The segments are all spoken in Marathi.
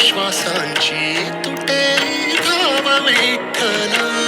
श्वासांची तुटे धाव विठ्ठला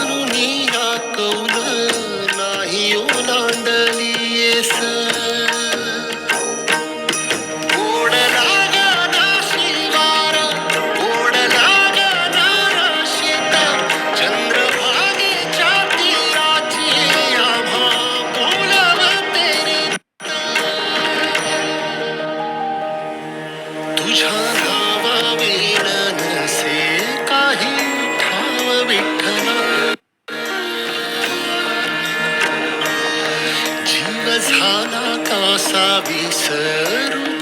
சாவி சருப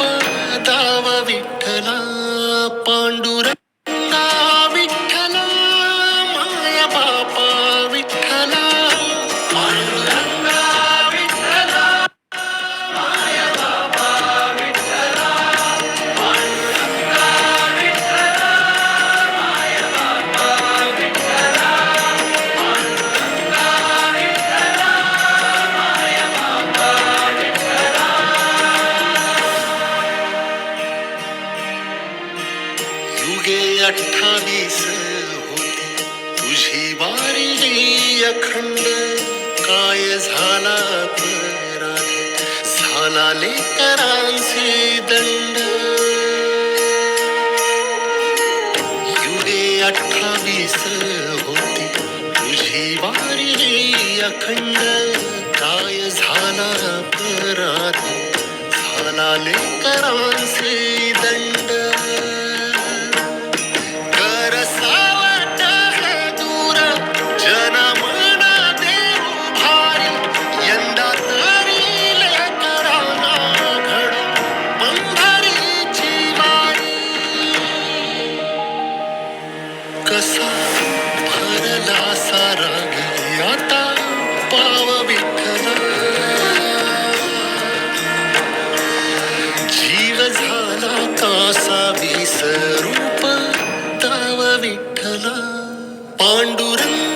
தாவ விட்டலா பாண்டுர युगे अठ्ठावीस होती तुझी वारी अखंड काय झाला झाला लेकरांचे दंड युगे अठ्ठावीस होती तुझी वारी अखंड काय झाला पराध झाला दंड. कसा भरला सारा गे आता पाव विठ्ठला जीव झाला तासा विसरूप ताव विठ्ठला. पांडुरंग